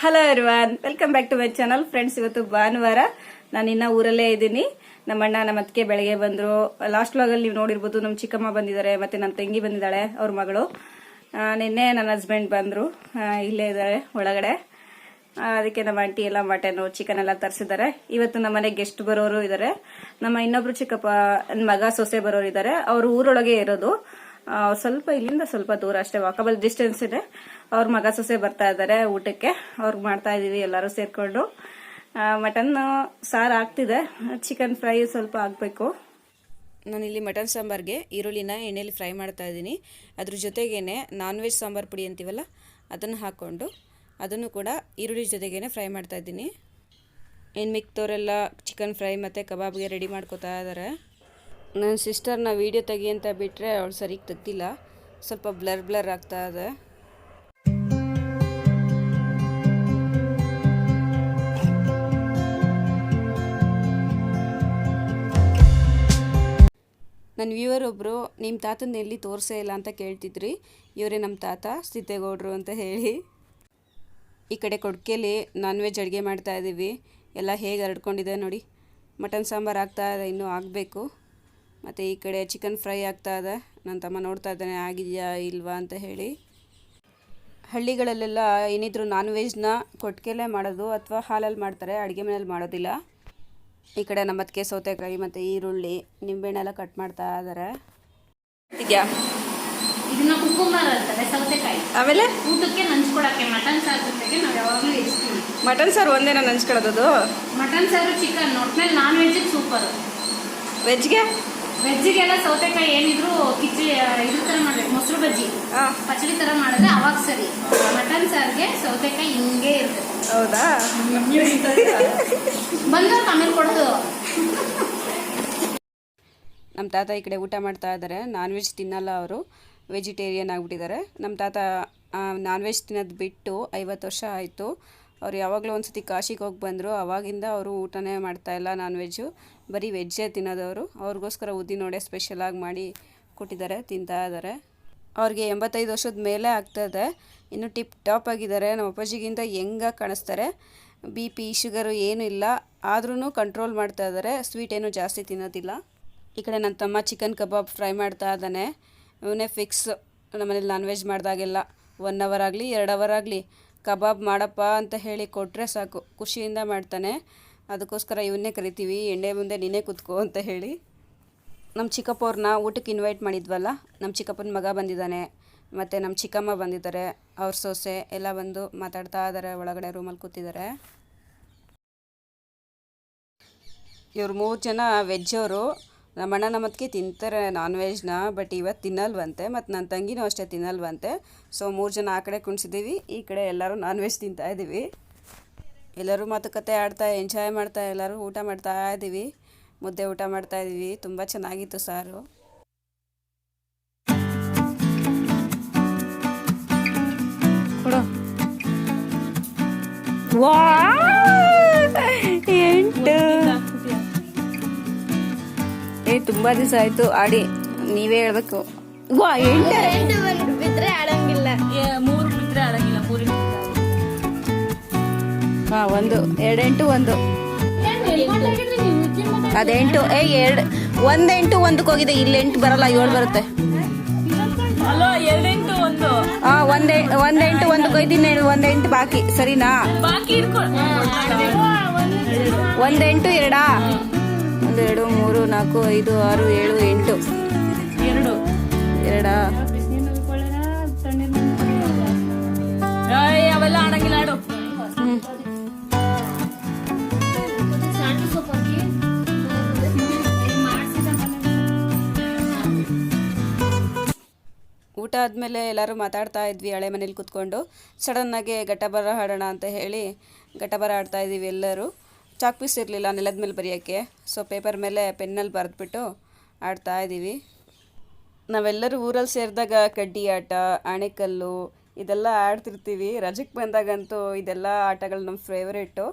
Hello everyone welcome back to my channel friends ಇವತ್ತು ಭಾನುವಾರ ನಾನು ಇನ್ನ ಊರಲ್ಲೇ ಇದ್ದೀನಿ. ನಮ್ಮ ಅಣ್ಣ ನಮ್ಮ ಅತ್ತಿಗೆ ಬೆಳಗ್ಗೆ ಬಂದ್ರು. ಲಾಸ್ಟ್ ವ್ಲಾಗಲ್ಲಿ ನೀವು ನೋಡಿರ್ಬೋದು, ನಮ್ಮ ಚಿಕ್ಕಮ್ಮ ಬಂದಿದ್ದಾರೆ, ಮತ್ತೆ ನನ್ನ ತಂಗಿ ಬಂದಿದ್ದಾಳೆ, ಅವ್ರ ಮಗಳು. ನಿನ್ನೆ ನನ್ನ ಹಸ್ಬೆಂಡ್ ಬಂದ್ರು. ಇಲ್ಲೇ ಇದ್ದಾರೆ, ಒಳಗಡೆ. ಅದಕ್ಕೆ ನಮ್ಮ ಆಂಟಿ ಎಲ್ಲ ಮಟನ್ ಚಿಕನ್ ಎಲ್ಲ ತರಿಸಿದ್ದಾರೆ. ಇವತ್ತು ನಮ್ಮ ಮನೆಗೆ ಗೆಸ್ಟ್ ಬರೋರು ಇದ್ದಾರೆ ನಮ್ಮ ಇನ್ನೊಬ್ರು ಚಿಕ್ಕಪ್ಪ ಮಗ ಸೊಸೆ ಬರೋರು ಇದ್ದಾರೆ ಅವರು ಊರೊಳಗೆ ಇರೋದು. ಸ್ವಲ್ಪ ಇಲ್ಲಿಂದ ಸ್ವಲ್ಪ ದೂರ ಅಷ್ಟೇ ವಾಕಬಲ್ ಡಿಸ್ಟೆನ್ಸ್ ಇದೆ. ಅವ್ರ ಮಗ ಸೊಸೆ ಬರ್ತಾ ಇದ್ದಾರೆ ಊಟಕ್ಕೆ. ಅವ್ರಿಗೆ ಮಾಡ್ತಾ ಇದೀವಿ, ಎಲ್ಲರೂ ಸೇರ್ಕೊಂಡು. ಮಟನ್ ಸಾರು ಆಗ್ತಿದೆ. ಚಿಕನ್ ಫ್ರೈ ಸ್ವಲ್ಪ ಆಗಬೇಕು. ಇಲ್ಲಿ ಮಟನ್ ಸಾಂಬಾರ್ಗೆ ಈರುಳ್ಳಿನ ಎಣ್ಣೆಯಲ್ಲಿ ಫ್ರೈ ಮಾಡ್ತಾ ಇದ್ದೀನಿ ಅದ್ರ ಜೊತೆಗೇನೆ ನಾನ್ ವೆಜ್ ಸಾಂಬಾರ್ ಪುಡಿ ಅಂತೀವಲ್ಲ, ಅದನ್ನು ಹಾಕ್ಕೊಂಡು ಅದನ್ನು ಕೂಡ ಈರುಳ್ಳಿ ಜೊತೆಗೇನೆ ಫ್ರೈ ಮಾಡ್ತಾ ಇದ್ದೀನಿ ಇನ್ನು ಮಿಕ್ತವರೆಲ್ಲ ಚಿಕನ್ ಫ್ರೈ ಮತ್ತು ಕಬಾಬ್ಗೆ ರೆಡಿ ಮಾಡ್ಕೋತಾ ಇದ್ದಾರೆ ನನ್ನ ಸಿಸ್ಟರ್ನ ವೀಡಿಯೋ ತೆಗಿ ಅಂತ ಬಿಟ್ಟರೆ ಅವಳು ಸರಿಗೆ ತೆಗ್ದಿಲ್ಲ ಸ್ವಲ್ಪ ಬ್ಲರ್ ಬ್ಲರ್ ಆಗ್ತಾ ಇದೆ. ನನ್ನ ವ್ಯೂವರ್ ಒಬ್ಬರು ನಿಮ್ಮ ತಾತನ ಎಲ್ಲಿ ತೋರಿಸೇ ಇಲ್ಲ ಅಂತ ಕೇಳ್ತಿದ್ರಿ? ಇವರೇ ನಮ್ಮ ತಾತ ಸಿದ್ದೇಗೌಡರು ಅಂತ ಹೇಳಿ. ಈ ಕಡೆ ಕೊಡ್ಕೆಯಲ್ಲಿ ನಾನ್ ವೆಜ್ ಅಡುಗೆ ಮಾಡ್ತಾ ಇದ್ದೀವಿ ಎಲ್ಲ ಹೇಗೆ ಹರಡ್ಕೊಂಡಿದೆ ನೋಡಿ. ಮಟನ್ ಸಾಂಬಾರು ಆಗ್ತಾ ಇದೆ, ಇನ್ನೂ ಆಗಬೇಕು. ಮತ್ತು ಈ ಕಡೆ ಚಿಕನ್ ಫ್ರೈ ಆಗ್ತಾ ಇದೆ. ನನ್ನ ತಮ್ಮ ನೋಡ್ತಾ ಇದ್ದಾನೆ, ಆಗಿದೆಯಾ, ಇಲ್ವಾ? ಅಂತ ಹೇಳಿ. ಹಳ್ಳಿಗಳಲ್ಲೆಲ್ಲ ಏನಿದ್ರು ನಾನ್ ವೆಜ್ನ ಕೊಟ್ಟಿಗೆಲೇ ಮಾಡೋದು ಅಥವಾ ಹಾಲಲ್ಲಿ ಮಾಡ್ತಾರೆ, ಅಡುಗೆ ಮನೇಲಿ ಮಾಡೋದಿಲ್ಲ. ಈ ಕಡೆ ನಮ್ಮ ಅದಕ್ಕೆ ಸೌತೆಕಾಯಿ ಮತ್ತು ಈರುಳ್ಳಿ ನಿಂಬೆಹಣ್ಣೆಲ್ಲ ಕಟ್ ಮಾಡ್ತಾ ಇದ್ದಾರೆ ಇದನ್ನ ಕುಕ್ಕುಂಬರ್ ಅಂತಾರೆ ಸೌತೆಕಾಯಿ. ಆಮೇಲೆ? ಊಟಕ್ಕೆ ನಂಚ್ಕೊಡಕ್ಕೆ ಮಟನ್ ಸಾರು ಜೊತೆಗೆ ನಾವು ಯಾವಾಗಲೂ ಇರ್ತೀವಿ ಮಟನ್ ಸಾರು ಒಂದೇನ ನಂಚ್ಕೊಳ್ಳೋದು ಮಟನ್ ಸಾರು ಚಿಕನ್ ಒಟ್ನಲ್ಲಿ ನಾನ್ ವೆಜ್ಜಿಗೆ ಸೂಪರ್ ವೆಜ್ಗೆ ವೆಜ್ಜಿಗೆಲ್ಲ ಸೌತೆಕಾಯಿ ಏನಿದ್ರು ಕಿಚ್ಚಿ ಇದ್ರ ಥರ ಮಾಡ್ಬೇಕು ಮೊಸರು ಬಜ್ಜಿ. ಪಚಡಿ ಥರ ಮಾಡಿದ್ರೆ ಅವಾಗ ಸರಿ. ಮಟನ್ ಸಾರಿಗೆ ಸೌತೆಕಾಯಿ ಹಿಂಗೆ ಇರ್ತದೆ ಹೌದಾ? ಆಮೇಲೆ ನಮ್ಮ ತಾತ ಈ ಕಡೆ ಊಟ ಮಾಡ್ತಾ ಇದ್ದಾರೆ. ನಾನ್ ವೆಜ್ ತಿನ್ನಲ್ಲ ಅವರು. ವೆಜಿಟೇರಿಯನ್ ಆಗಿಬಿಟ್ಟಿದ್ದಾರೆ. ನಮ್ಮ ತಾತ ನಾನ್ ವೆಜ್ ತಿನ್ನೋದು ಬಿಟ್ಟು ಐವತ್ತು ವರ್ಷ ಆಯಿತು. ಅವ್ರು ಯಾವಾಗಲೂ ಒಂದು ಸತಿ ಕಾಶಿಗೆ ಹೋಗಿ ಬಂದರು. ಅವಾಗಿಂದ ಅವರು ಊಟನೇ ಮಾಡ್ತಾ ಇಲ್ಲ ನಾನ್ ವೆಜ್ಜು ಬರೀ ವೆಜ್ಜೇ ತಿನ್ನೋದವರು ಅವ್ರಿಗೋಸ್ಕರ ಉದ್ದಿನೋಡೆ ಸ್ಪೆಷಲಾಗಿ ಮಾಡಿ ಕೊಟ್ಟಿದ್ದಾರೆ, ತಿಂತಾ ಇದ್ದಾರೆ. ಅವ್ರಿಗೆ ಎಂಬತ್ತೈದು ವರ್ಷದ ಮೇಲೆ ಆಗ್ತದೆ ಇನ್ನು ಟಿಪ್ ಟಾಪ್ ಆಗಿದ್ದಾರೆ. ನಮ್ಮ ಅಪ್ಪಾಜಿಗಿಂತ ಹೆಂಗಾಗಿ ಕಾಣಿಸ್ತಾರೆ. ಬಿ ಪಿ, ಶುಗರು ಏನೂ ಇಲ್ಲ. ಆದ್ರೂ ಕಂಟ್ರೋಲ್ ಮಾಡ್ತಾ ಇದ್ದಾರೆ. ಸ್ವೀಟ್ ಏನೂ ಜಾಸ್ತಿ ತಿನ್ನೋದಿಲ್ಲ. ಈ ಕಡೆ ನನ್ನ ತಮ್ಮ ಚಿಕನ್ ಕಬಾಬ್ ಫ್ರೈ ಮಾಡ್ತಾ ಇದ್ದಾನೆ. ಇವನೇ ಫಿಕ್ಸ್. ನಮ್ಮನೇಲಿ ನಾನ್ ವೆಜ್ ಮಾಡಿದಾಗೆಲ್ಲ ಒನ್ ಅವರ್ ಆಗಲಿ, ಎರಡು ಅವರ್ ಆಗಲಿ ಕಬಾಬ್ ಮಾಡಪ್ಪ ಅಂತ ಹೇಳಿ ಕೊಟ್ಟರೆ ಸಾಕು. ಖುಷಿಯಿಂದ ಮಾಡ್ತಾನೆ. ಅದಕ್ಕೋಸ್ಕರ ಇವನ್ನೇ ಕರಿತೀವಿ. ಎಣ್ಣೆ ಮುಂದೆ ನೀನೇ ಕೂತ್ಕೋ ಅಂತ ಹೇಳಿ. ನಮ್ಮ ಚಿಕ್ಕಪ್ಪವ್ರನ್ನ ಊಟಕ್ಕೆ ಇನ್ವೈಟ್ ಮಾಡಿದ್ವಲ್ಲ, ನಮ್ಮ ಚಿಕ್ಕಪ್ಪನ ಮಗ ಬಂದಿದ್ದಾನೆ. ಮತ್ತು ನಮ್ಮ ಚಿಕ್ಕಮ್ಮ ಬಂದಿದ್ದಾರೆ, ಅವ್ರ ಸೊಸೆ ಎಲ್ಲ ಬಂದು ಮಾತಾಡ್ತಾ ಇದ್ದಾರೆ, ಒಳಗಡೆ ರೂಮಲ್ಲಿ ಕೂತಿದ್ದಾರೆ. ಇವ್ರು ಮೂರು ಜನ ವೆಜ್ ಅವರು. ನಮ್ಮ ಅಣ್ಣ ನಮ್ಮತ್ತಿಗೆ ತಿಂತಾರೆ ನಾನ್ ವೆಜ್ನ ಬಟ್ ಇವತ್ತು ತಿನ್ನಲ್ವಂತೆ, ಮತ್ತು ನನ್ನ ತಂಗಿನೂ ಅಷ್ಟೇ ತಿನ್ನಲ್ವಂತೆ. ಸೊ ಮೂರು ಜನ ಆ ಕಡೆ ಕುಣಿಸಿದ್ದೀವಿ ಈ ಕಡೆ ಎಲ್ಲರೂ ನಾನ್ ವೆಜ್ ತಿಂತಾ ಇದ್ದೀವಿ ಎಲ್ಲರೂ ಮಾತುಕತೆ ಆಡ್ತಾ ಎಂಜಾಯ್ ಮಾಡ್ತಾ, ಎಲ್ಲರೂ ಊಟ ಮಾಡ್ತಾ ಇದ್ದೀವಿ ಮುದ್ದೆ ಊಟ ಮಾಡ್ತಾ ಇದ್ದೀವಿ ತುಂಬ ಚೆನ್ನಾಗಿತ್ತು ಸಾರು. ಎಂಟು. ಏ ತುಂಬಾ ದಿವಸ ಆಯ್ತು. ಆಡಿ ನೀವೇ ಹೇಳ್ಬೇಕು. ವಾ ಎಂಟು. ಬಿದ್ರೆ ಆಡಂಗಿಲ್ಲ ಮೂರು ಬಿದ್ರೆ ಆಡಂಗಿಲ್ಲ. ಮೂರು ಹಾ ಒಂದು ಎರಡೆಂಟು ಒಂದು. ಅದೆಂಟು ಏ ಎರಡು ಒಂದೆಂಟು ಒಂದಕ್ಕೆ ಹೋಗಿದೆ. ಇಲ್ಲಿ ಎಂಟು ಬರಲ್ಲ ಏಳು ಬರುತ್ತೆ. ಹಲೋ ಎರಡೆಂಟು? ಹಾ ಒಂದೆ ಒಂದೆಂಟು ಒಂದು ಕೊಯ್ದಿನ ಒಂದೆಂಟು ಬಾಕಿ ಸರಿನಾ? ಒಂದೆಂಟು ಎರಡಾ? ಒಂದು ಎರಡು ಮೂರು ನಾಲ್ಕು ಐದು ಆರು ಏಳು ಎಂಟು. ಎರಡು. ಎರಡಾ? ಅವೆಲ್ಲ ಆಡಂಗಿಲ್ಲ ಆಡು. ಆದಮೇಲೆ ಎಲ್ಲರೂ ಮಾತಾಡ್ತಾ ಇದ್ವಿ, ಹಳೆ ಮನೇಲಿ ಕೂತ್ಕೊಂಡು. ಸಡನ್ನಾಗಿ ಘಟಬರ ಹಾಡೋಣ ಅಂತ ಹೇಳಿ ಘಟಬರ ಆಡ್ತಾ ಇದ್ದೀವಿ ಎಲ್ಲರೂ. ಚಾಕ್ ಪೀಸ್ ಇರಲಿಲ್ಲ, ನೆಲದ ಮೇಲೆ ಬರೆಯೋಕ್ಕೆ. ಸೊ ಪೇಪರ್ ಮೇಲೆ ಪೆನ್ನಲ್ಲಿ ಬರೆದ್ಬಿಟ್ಟು ಆಡ್ತಾ ಇದ್ದೀವಿ. ನಾವೆಲ್ಲರೂ ಊರಲ್ಲಿ ಸೇರಿದಾಗ ಕಡ್ಡಿ ಆಟ, ಆಣೆಕಲ್ಲು ಇದೆಲ್ಲ ಆಡ್ತಿರ್ತೀವಿ. ರಜಕ್ಕೆ ಬಂದಾಗಂತೂ ಇದೆಲ್ಲ ಆಟಗಳು ನಮ್ಮ ಫೇವ್ರೇಟು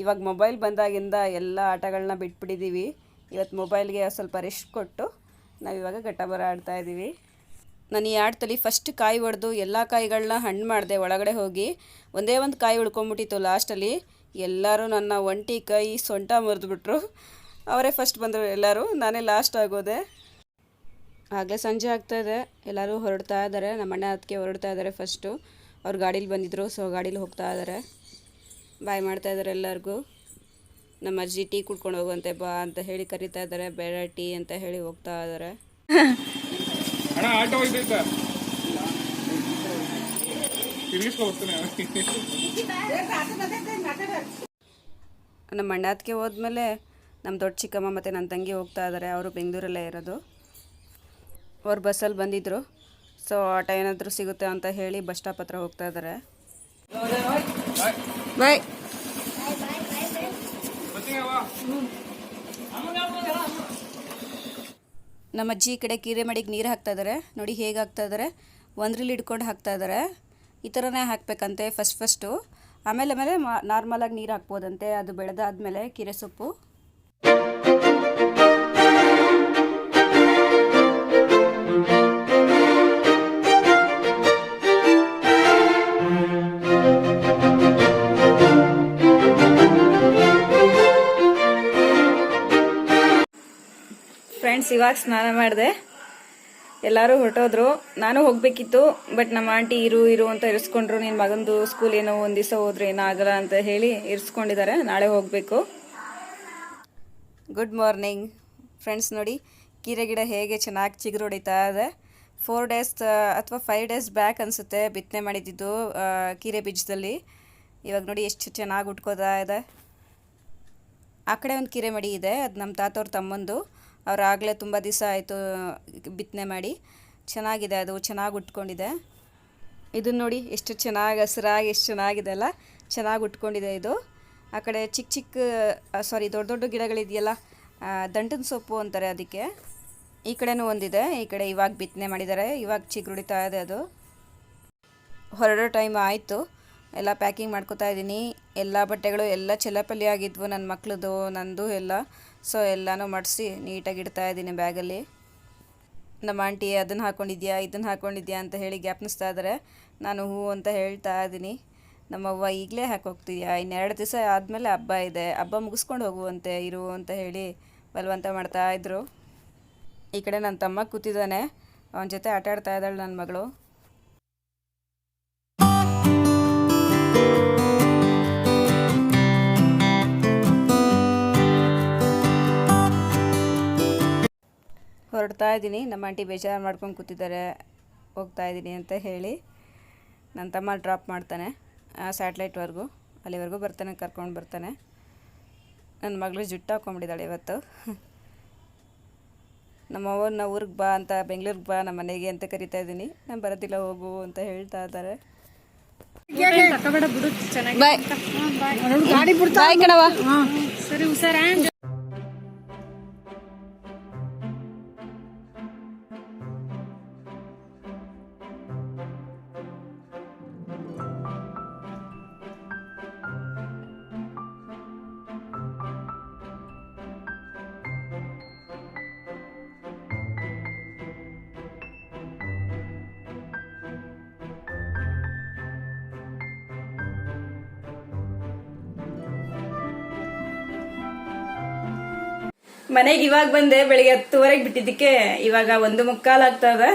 ಇವಾಗ ಮೊಬೈಲ್ ಬಂದಾಗಿಂದ ಎಲ್ಲ ಆಟಗಳನ್ನ ಬಿಟ್ಬಿಟ್ಟಿದ್ದೀವಿ. ಇವತ್ತು ಮೊಬೈಲ್ಗೆ ಸ್ವಲ್ಪ ರೆಸ್ಟ್ ಕೊಟ್ಟು ನಾವಿವಾಗ ಘಟಬರ ಆಡ್ತಾ ಇದ್ದೀವಿ. ನಾನು ಈ ತಲೆ ಫಸ್ಟ್ ಕಾಯಿ ಹೊಡೆದು ಎಲ್ಲ ಕಾಯಿಗಳನ್ನ ಹಣ್ಣು ಮಾಡಿದೆ, ಒಳಗಡೆ ಹೋಗಿ. ಒಂದೇ ಒಂದು ಕಾಯಿ ಉಳ್ಕೊಂಬಿಟ್ಟಿತ್ತು ಲಾಸ್ಟಲ್ಲಿ ಎಲ್ಲರೂ ನನ್ನ ಒಂಟಿ ಕೈ ಸೊಂಟ ಮುರಿದ್ಬಿಟ್ರು. ಅವರೇ ಫಸ್ಟ್ ಬಂದರು ಎಲ್ಲರೂ, ನಾನೇ ಲಾಸ್ಟ್ ಆಗೋದೆ. ಆಗಲೇ ಸಂಜೆ ಆಗ್ತಾ ಇದೆ. ಎಲ್ಲರೂ ಹೊರಡ್ತಾ ಇದ್ದಾರೆ ನಮ್ಮ ಅಣ್ಣ ಅದಕ್ಕೆ ಹೊರಡ್ತಾ ಇದ್ದಾರೆ ಫಸ್ಟು ಅವ್ರು ಗಾಡೀಲಿ ಬಂದಿದ್ದರು ಸೊ ಗಾಡೀಲಿ ಹೋಗ್ತಾ ಇದ್ದಾರೆ ಬಾಯ್ ಮಾಡ್ತಾ ಇದ್ದಾರೆ ಎಲ್ಲರಿಗೂ. ನಮ್ಮ ಅಜ್ಜಿ ಟೀ ಕುಡ್ಕೊಂಡು ಹೋಗುವಂತೆ ಬಾ ಅಂತ ಹೇಳಿ ಕರಿತಾ ಇದ್ದಾರೆ ಬೇರೆ ಟೀ ಅಂತ ಹೇಳಿ ಹೋಗ್ತಾ ಇದ್ದಾರೆ ಅಣ್ಣ ಆಟೋ ಹೋಯ್ತೈತ ನಮ್ಮ ಅಣ್ಣ ಅದಕ್ಕೆ ಹೋದ್ಮೇಲೆ ನಮ್ಮ ದೊಡ್ಡ ಚಿಕ್ಕಮ್ಮ ಮತ್ತು ನನ್ನ ತಂಗಿ ಹೋಗ್ತಾ ಇದ್ದಾರೆ ಅವರು ಬೆಂಗಳೂರಲ್ಲೇ ಇರೋದು. ಅವ್ರು ಬಸ್ಸಲ್ಲಿ ಬಂದಿದ್ದರು ಸೊ ಆಟ ಏನಾದರೂ ಸಿಗುತ್ತೆ ಅಂತ ಹೇಳಿ ಬಸ್ ಸ್ಟಾಪ್ ಹತ್ರ ಹೋಗ್ತಾ ಇದ್ದಾರೆ ಬಾಯ್. ನಮ್ಮ ಅಜ್ಜಿ ಕಡೆ ಕೀರೆ ಮಡಿಗೆ ನೀರು ಹಾಕ್ತಾ ಇದ್ದಾರೆ ನೋಡಿ ಹೇಗೆ ಹಾಕ್ತಾ ಇದ್ದಾರೆ ಒಂದ್ರಲ್ಲಿ ಹಿಡ್ಕೊಂಡು ಹಾಕ್ತಾ ಇದ್ದಾರೆ ಈ ಥರನೇ ಹಾಕಬೇಕಂತೆ ಫಸ್ಟ್ ಫಸ್ಟು ಆಮೇಲೆ ಆಮೇಲೆ ನಾರ್ಮಲಾಗಿ ನೀರು ಹಾಕ್ಬೋದಂತೆ. ಅದು ಬೆಳೆದಾದ್ಮೇಲೆ ಕೀರೆ ಸೊಪ್ಪು. ಫ್ರೆಂಡ್ಸ್ ಇವಾಗ ಸ್ನಾನ ಮಾಡಿದೆ. ಎಲ್ಲರೂ ಹೊರಟೋದ್ರು. ನಾನು ಹೋಗ್ಬೇಕಿತ್ತು ಬಟ್ ನಮ್ಮ ಆಂಟಿ ಇರು ಇರು ಅಂತ ಇರಿಸ್ಕೊಂಡ್ರು. ನಿನ್ನ ಮಗಂದು ಸ್ಕೂಲ್ ಏನೋ ಒಂದು ದಿವಸ ಹೋದ್ರೆ ಏನಾಗಲ್ಲ ಅಂತ ಹೇಳಿ ಇರಿಸ್ಕೊಂಡಿದ್ದಾರೆ ನಾಳೆ ಹೋಗಬೇಕು. ಗುಡ್ ಮಾರ್ನಿಂಗ್ ಫ್ರೆಂಡ್ಸ್ ನೋಡಿ, ಕೀರೆ ಗಿಡ ಹೇಗೆ ಚೆನ್ನಾಗಿ ಚಿಗುರು ಹೊಡಿತಾ ಇದೆ ಫೋರ್ ಡೇಸ್ ಅಥವಾ ಫೈವ್ ಡೇಸ್ ಬ್ಯಾಕ್ ಅನಿಸುತ್ತೆ ಬಿತ್ತನೆ ಮಾಡಿದ್ದು ಕೀರೆ ಬೀಜದಲ್ಲಿ. ಇವಾಗ ನೋಡಿ ಎಷ್ಟು ಚೆನ್ನಾಗಿ ಉಟ್ಕೋತಾ ಇದೆ. ಆ ಕಡೆ ಒಂದು ಕೀರೆ ಮಡಿ ಇದೆ, ಅದು ನಮ್ಮ ತಾತವ್ರ ತಮ್ಮಂದು. ಅವ್ರು ಆಗಲೇ ತುಂಬ ದಿವಸ ಆಯಿತು ಬಿತ್ತನೆ ಮಾಡಿ. ಚೆನ್ನಾಗಿದೆ ಅದು, ಚೆನ್ನಾಗಿ ಉಟ್ಕೊಂಡಿದೆ. ಇದನ್ನ ನೋಡಿ, ಎಷ್ಟು ಚೆನ್ನಾಗಿ ಹಸಿರಾಗಿ, ಎಷ್ಟು ಚೆನ್ನಾಗಿದೆ ಅಲ್ಲ? ಚೆನ್ನಾಗಿ ಉಟ್ಕೊಂಡಿದೆ ಇದು. ಆ ಕಡೆ ಚಿಕ್ಕ ಚಿಕ್ಕ ಸಾರಿ ದೊಡ್ಡ ದೊಡ್ಡ ಗಿಡಗಳಿದೆಯಲ್ಲ ದಂಟನ ಸೊಪ್ಪು ಅಂತಾರೆ ಅದಕ್ಕೆ. ಈ ಕಡೆನೂ ಒಂದಿದೆ, ಈ ಕಡೆ ಇವಾಗ ಬಿತ್ತನೆ ಮಾಡಿದ್ದಾರೆ ಇವಾಗ ಚಿಗುರುಡಿತಾ ಇದೆ ಅದು. ಹೊರಡೋ ಟೈಮ್ ಆಯಿತು. ಎಲ್ಲ ಪ್ಯಾಕಿಂಗ್ ಮಾಡ್ಕೊತಾ ಇದ್ದೀನಿ. ಎಲ್ಲ ಬಟ್ಟೆಗಳು ಎಲ್ಲ ಚೆಲ್ಲಪಲ್ಲಿ ಆಗಿದ್ವು ನನ್ನ ಮಕ್ಳದ್ದು ನಂದು ಎಲ್ಲ. ಸೊ ಎಲ್ಲನೂ ಮಡಿಸಿ ನೀಟಾಗಿ ಇಡ್ತಾ ಇದ್ದೀನಿ ಬ್ಯಾಗಲ್ಲಿ. ನಮ್ಮ ಆಂಟಿ ಅದನ್ನು ಹಾಕ್ಕೊಂಡಿದ್ಯಾ ಇದನ್ನು ಹಾಕ್ಕೊಂಡಿದ್ಯಾ ಅಂತ ಹೇಳಿ ಜ್ಞಾಪನಿಸ್ತಾ ಇದ್ದಾರೆ ನಾನು ಹೂ ಅಂತ ಹೇಳ್ತಾ ಇದ್ದೀನಿ. ನಮ್ಮವ್ವ ಈಗಲೇ ಹಾಕೋಗ್ತಿದ್ಯಾ ಇನ್ನೆರಡು ದಿವಸ ಆದಮೇಲೆ ಹಬ್ಬ ಇದೆ. ಹಬ್ಬ ಮುಗಿಸ್ಕೊಂಡು ಹೋಗುವಂತೆ ಇರು ಅಂತ ಹೇಳಿ ಬಲವಂತ ಮಾಡ್ತಾ ಇದ್ದರು ಈ ಕಡೆ ನನ್ನ ತಮ್ಮ ಕೂತಿದ್ದಾನೆ. ಅವನ ಜೊತೆ ಆಟ ಆಡ್ತಾ ಇದ್ದಾಳೆ ನನ್ನ ಮಗಳು. ಹೊರಡ್ತಾ ಇದ್ದೀನಿ. ನಮ್ಮ ಆಂಟಿ ಬೇಜಾರು ಮಾಡ್ಕೊಂಡು ಕೂತಿದ್ದಾರೆ. ಹೋಗ್ತಾ ಇದ್ದೀನಿ ಅಂತ ಹೇಳಿ ನನ್ನ ತಮ್ಮ ಡ್ರಾಪ್ ಮಾಡ್ತಾನೆ ಆ ಸ್ಯಾಟ್ಲೈಟ್ವರೆಗೂ ಅಲ್ಲಿವರೆಗೂ ಬರ್ತಾನೆ ಕರ್ಕೊಂಡು ಬರ್ತಾನೆ. ನನ್ನ ಮಗಳು ಜುಟ್ಟು ಹಾಕೊಂಬಿಟ್ಟಿದ್ದಾಳೆ ಇವತ್ತು. ನಮ್ಮ ಅವ್ರನ್ನ ಊರಿಗೆ ಬಾ ಅಂತ ಬೆಂಗಳೂರಿಗೆ ಬಾ ನಮ್ಮ ಮನೆಗೆ ಅಂತ ಕರಿತಾ ಇದ್ದೀನಿ. ನಾನು ಬರೋದಿಲ್ಲ ಹೋಗು ಅಂತ ಹೇಳ್ತಾ ಇದ್ದಾರೆ. ಕಣವ ಸರಿ ಹುಷಾರ. ಮನೆಗೆ ಇವಾಗ ಬಂದೆ, ಬೆಳಿಗ್ಗೆ ಹತ್ತುವರೆಗೆ ಬಿಟ್ಟಿದ್ದಕ್ಕೆ ಇವಾಗ ಒಂದು ಮುಕ್ಕಾಲ್ ಆಗ್ತಾ ಇದೆ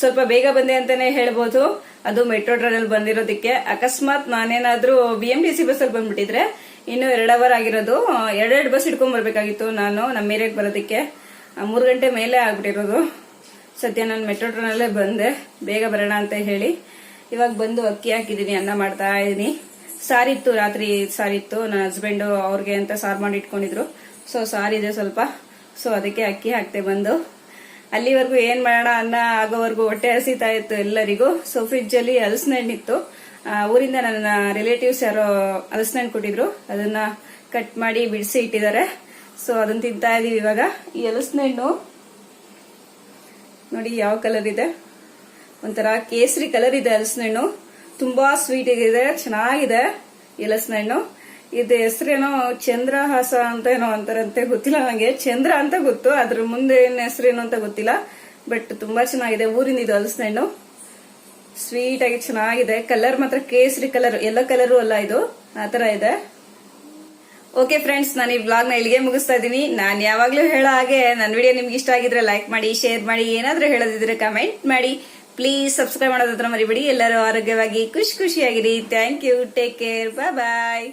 ಸ್ವಲ್ಪ ಬೇಗ ಬಂದೆ ಅಂತಾನೆ ಹೇಳ್ಬೋದು. ಅದು ಮೆಟ್ರೋ ಟ್ರೈನಲ್ಲಿ ಬಂದಿರೋದಕ್ಕೆ. ಅಕಸ್ಮಾತ್ ನಾನೇನಾದ್ರೂ ಬಿ ಎಂ ಟಿ ಸಿ ಬಸ್ಸಲ್ಲಿ ಬಂದ್ಬಿಟ್ಟಿದ್ರೆ ಇನ್ನು ಎರಡು ಅವರ್ ಆಗಿರೋದು. ಎರಡೆರಡು ಬಸ್ ಹಿಡ್ಕೊಂಡ್ ಬರ್ಬೇಕಾಗಿತ್ತು ನಾನು ನಮ್ಮ ಏರಿಯಾಗೆ ಬರೋದಕ್ಕೆ. ಮೂರ್ ಗಂಟೆ ಮೇಲೆ ಆಗ್ಬಿಟ್ಟಿರೋದು. ಸದ್ಯ ನಾನು ಮೆಟ್ರೋ ಟ್ರೈನಲ್ಲೇ ಬಂದೆ. ಬೇಗ ಬರೋಣ ಅಂತ ಹೇಳಿ. ಇವಾಗ ಬಂದು ಅಕ್ಕಿ ಹಾಕಿದ್ದೀನಿ ಅನ್ನ ಮಾಡ್ತಾ ಇದ್ದೀನಿ ಸಾರಿತ್ತು ರಾತ್ರಿ ಸಾರಿತ್ತು ನನ್ನ ಹಸ್ಬೆಂಡು ಅವ್ರಿಗೆ ಅಂತ ಸಾರು ಮಾಡಿ ಇಟ್ಕೊಂಡಿದ್ರು. ಸೊ ಸಾರಿದೆ ಸ್ವಲ್ಪ. ಸೊ ಅದಕ್ಕೆ ಅಕ್ಕಿ ಹಾಕ್ತೆ ಬಂದು. ಅಲ್ಲಿವರೆಗೂ ಏನ್ ಮಾಡೋಣ? ಅನ್ನ ಆಗೋವರೆಗೂ ಹೊಟ್ಟೆ ಹಸಿತಾ ಇತ್ತು ಎಲ್ಲರಿಗೂ. ಸೊ ಫ್ರಿಜ್ ಅಲ್ಲಿ ಹಲಸಿನ ಹಣ್ಣಿತ್ತು ಆ, ಊರಿಂದ ನನ್ನ ರಿಲೇಟಿವ್ಸ್ ಯಾರೋ ಹಲಸಿನ ಹಣ್ಣು ಕೊಟ್ಟಿದ್ರು. ಅದನ್ನ ಕಟ್ ಮಾಡಿ ಬಿಡಿಸಿ ಇಟ್ಟಿದ್ದಾರೆ. ಸೊ ಅದನ್ನ ತಿಂತಾ ಇದೀವಿ ಇವಾಗ. ಈ ಹಲಸಿನ ಹಣ್ಣು ನೋಡಿ ಯಾವ ಕಲರ್ ಇದೆ. ಒಂಥರ ಕೇಸರಿ ಕಲರ್ ಇದೆ ಹಲಸಿನ ಹಣ್ಣು ತುಂಬಾ ಸ್ವೀಟ್ ಇದೆ ಚೆನ್ನಾಗಿದೆ. ಎಲಸಿನ ಹಣ್ಣು. ಇದು ಹೆಸರೇನೋ ಚಂದ್ರಹಾಸ ಅಂತ ಏನೋ ಅಂತಾರಂತೆ, ಗೊತ್ತಿಲ್ಲ ನನಗೆ ಚಂದ್ರ ಅಂತ ಗೊತ್ತು, ಅದ್ರ ಮುಂದೆ ಏನ್ ಹೆಸರೇನು ಅಂತ ಗೊತ್ತಿಲ್ಲ. ಬಟ್ ತುಂಬಾ ಚೆನ್ನಾಗಿದೆ ಊರಿಂದ ಇದು ಹಲಸಿನ ಹಣ್ಣು. ಸ್ವೀಟ್ ಆಗಿ ಚೆನ್ನಾಗಿದೆ. ಕಲರ್ ಮಾತ್ರ ಕೇಸರಿ ಕಲರ್ ಎಲ್ಲೋ ಕಲರು ಅಲ್ಲ ಇದು. ಆ ತರ ಇದೆ. ಓಕೆ ಫ್ರೆಂಡ್ಸ್ ನಾನು ಈ ಬ್ಲಾಗ್ನ ಇಲ್ಲಿಗೆ ಮುಗಿಸ್ತಾ ಇದ್ದೀನಿ. ನಾನು ಯಾವಾಗ್ಲೂ ಹೇಳೋ ಹಾಗೆ ನನ್ನ ವಿಡಿಯೋ ನಿಮ್ಗೆ ಇಷ್ಟ ಆಗಿದ್ರೆ ಲೈಕ್ ಮಾಡಿ ಶೇರ್ ಮಾಡಿ, ಏನಾದ್ರೂ ಹೇಳೋದಿದ್ರೆ ಕಮೆಂಟ್ ಮಾಡಿ. ಪ್ಲೀಸ್ ಸಬ್ಸ್ಕ್ರೈಬ್ ಮಾಡೋದ್ರ ಮರಿಬೇಡಿ. ಎಲ್ಲರೂ ಆರೋಗ್ಯವಾಗಿ ಖುಷಿ ಖುಷಿಯಾಗಿರಿ. Thank you take care bye bye